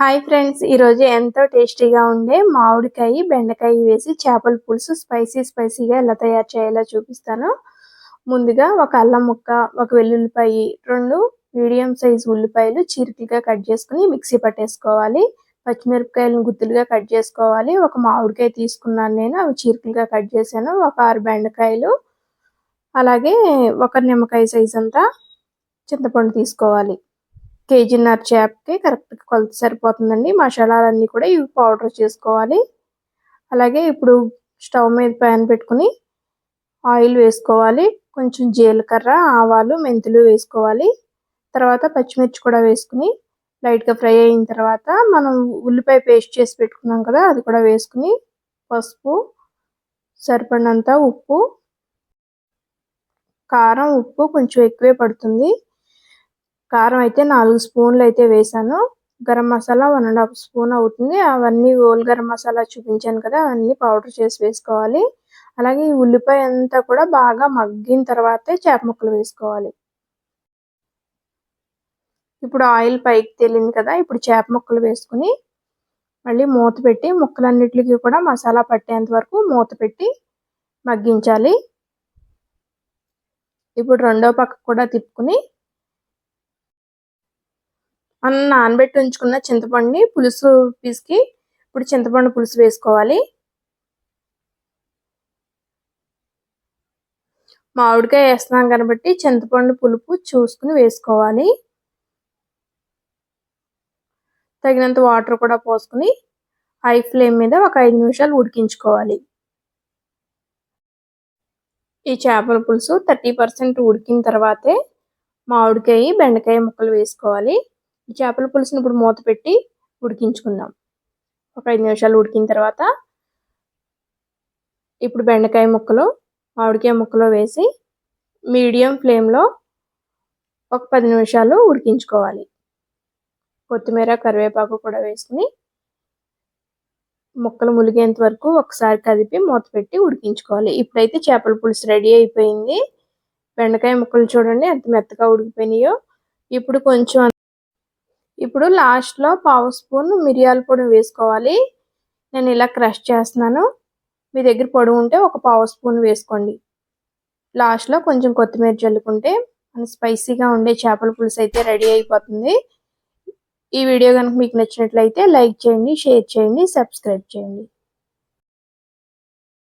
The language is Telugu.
హాయ్ ఫ్రెండ్స్ ఈరోజు ఎంతో టేస్టీగా ఉండే మామిడికాయ బెండకాయ వేసి చేపల పులుసు స్పైసీ స్పైసీగా ఎలా తయారు చేయాలో చూపిస్తాను. ముందుగా ఒక అల్లం ముక్క ఒక వెల్లుల్లిపాయ రెండు మీడియం సైజ్ ఉల్లిపాయలు చీరికలుగా కట్ చేసుకుని మిక్సీ పట్టేసుకోవాలి. పచ్చిమిరపకాయలను గుత్తులుగా కట్ చేసుకోవాలి. ఒక మామిడికాయ తీసుకున్నాను నేను అవి చీరికలుగా కట్ చేశాను. ఒక ఆరు బెండకాయలు అలాగే ఒక నిమ్మకాయ సైజ్ అంతా చింతపండు తీసుకోవాలి. కేజీన్నర చేపకి కరెక్ట్గా కొలత సరిపోతుందండి. మసాలాలన్నీ కూడా ఇవి పౌడర్ చేసుకోవాలి. అలాగే ఇప్పుడు స్టవ్ మీద ప్యాన్ పెట్టుకుని ఆయిల్ వేసుకోవాలి. కొంచెం జీలకర్ర ఆవాలు మెంతులు వేసుకోవాలి. తర్వాత పచ్చిమిర్చి కూడా వేసుకుని లైట్గా ఫ్రై అయిన తర్వాత మనం ఉల్లిపాయ పేస్ట్ చేసి పెట్టుకున్నాం కదా అది కూడా వేసుకుని పసుపు సరిపడినంత ఉప్పు కారం ఉప్పు కొంచెం ఎక్కువే పడుతుంది. కారం అయితే నాలుగు స్పూన్లు అయితే వేసాను. Garam masala one and half spoon అవుతుంది. అవన్నీ ఓల్ గరం మసాలా చూపించాను కదా అవన్నీ పౌడర్ చేసి వేసుకోవాలి. అలాగే ఈ ఉల్లిపాయ అంతా కూడా బాగా మగ్గిన తర్వాతే చేప ముక్కలు వేసుకోవాలి. ఇప్పుడు ఆయిల్ పైకి తేలింది కదా ఇప్పుడు చేప ముక్కలు వేసుకుని మళ్ళీ మూత పెట్టి ముక్కలన్నిటికీ కూడా మసాలా పట్టేంత వరకు మూత పెట్టి మగ్గించాలి. ఇప్పుడు రెండో పక్క కూడా తిప్పుకుని మనం నానబెట్టి ఉంచుకున్న చింతపండుని పులుసు పిసికి ఇప్పుడు చింతపండు పులుసు వేసుకోవాలి. మామిడికాయ వేస్తున్నాం కాబట్టి చింతపండు పులుపు చూసుకుని వేసుకోవాలి. తగినంత వాటర్ కూడా పోసుకుని హై ఫ్లేమ్ మీద ఒక ఐదు నిమిషాలు ఉడికించుకోవాలి. ఈ చేపల పులుసు థర్టీ పర్సెంట్ ఉడికిన తర్వాతే మామిడికాయ బెండకాయ ముక్కలు వేసుకోవాలి. ఈ చేపల పులుసుని ఇప్పుడు మూత పెట్టి ఉడికించుకుందాం. ఒక ఐదు నిమిషాలు ఉడికిన తర్వాత ఇప్పుడు బెండకాయ ముక్కలు మామిడికాయ ముక్కలు వేసి మీడియం ఫ్లేమ్లో ఒక పది నిమిషాలు ఉడికించుకోవాలి. కొత్తిమీర కరివేపాకు కూడా వేసుకుని ముక్కలు ములిగేంత వరకు ఒకసారి కదిపి మూత పెట్టి ఉడికించుకోవాలి. ఇప్పుడైతే చేపల పులుసు రెడీ అయిపోయింది. బెండకాయ ముక్కలు చూడండి ఎంత మెత్తగా ఉడికిపోయినాయో. ఇప్పుడు కొంచెం ఇప్పుడు లాస్ట్లో పావు స్పూన్ మిరియాల పొడి వేసుకోవాలి. నేను ఇలా క్రష్ చేస్తున్నాను. మీ దగ్గర పొడి ఉంటే ఒక పావు స్పూన్ వేసుకోండి. లాస్ట్లో కొంచెం కొత్తిమీర చల్లుకుంటే మన స్పైసీగా ఉండే చేపల పులుసు అయితే రెడీ అయిపోతుంది. ఈ వీడియో కనుక మీకు నచ్చినట్లయితే లైక్ చేయండి షేర్ చేయండి సబ్స్క్రైబ్ చేయండి.